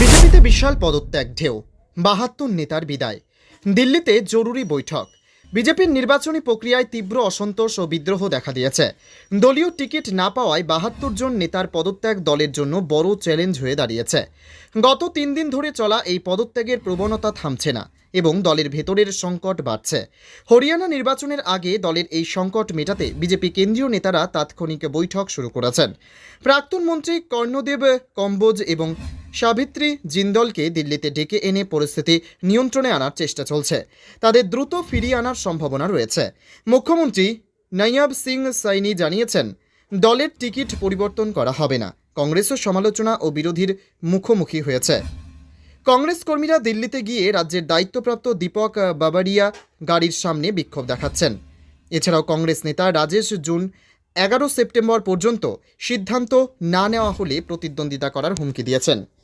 বিজেপিতে বিশাল পদত্যাগ ঢেউ, বাহাত্তর নেতার বিদায়। দিল্লিতে জরুরি বৈঠক, বিজেপির নির্বাচনী প্রক্রিয়ায় তীব্র অসন্তোষ ও বিদ্রোহ দেখা দিয়েছে। দলীয় টিকিট না পাওয়ায় বাহাত্তর জন নেতার পদত্যাগ দলের জন্য বড় চ্যালেঞ্জ হয়ে দাঁড়িয়েছে। গত তিন দিন ধরে চলা এই পদত্যাগের প্রবণতা থামছে না এবং দলের ভেতরের সংকট বাড়ছে। হরিয়ানা নির্বাচনের আগে দলের এই সংকট মেটাতে বিজেপি কেন্দ্রীয় নেতারা তাৎক্ষণিক বৈঠক শুরু করেছেন। প্রাক্তন মন্ত্রী কর্ণদেব কম্বোজ এবং সাবিত্রী জিন্দলকে দিল্লিতে ডেকে এনে পরিস্থিতি নিয়ন্ত্রণে আনার চেষ্টা চলছে। তাদের দ্রুত ফিরিয়ে আনার সম্ভাবনা রয়েছে। মুখ্যমন্ত্রী নৈয়াব সিং সাইনি জানিয়েছেন, দলের টিকিট পরিবর্তন করা হবে না। কংগ্রেসও সমালোচনা ও বিরোধীর মুখোমুখি হয়েছে। কংগ্রেস কর্মীরা দিল্লিতে গিয়ে রাজ্যের দায়িত্বপ্রাপ্ত দীপক বাবারিয়া গাড়ির সামনে বিক্ষোভ দেখাচ্ছেন। এছাড়াও কংগ্রেস নেতা রাজেশ জুন এগারো সেপ্টেম্বর পর্যন্ত সিদ্ধান্ত না নেওয়া হলে প্রতিদ্বন্দ্বিতা করার হুমকি দিয়েছেন।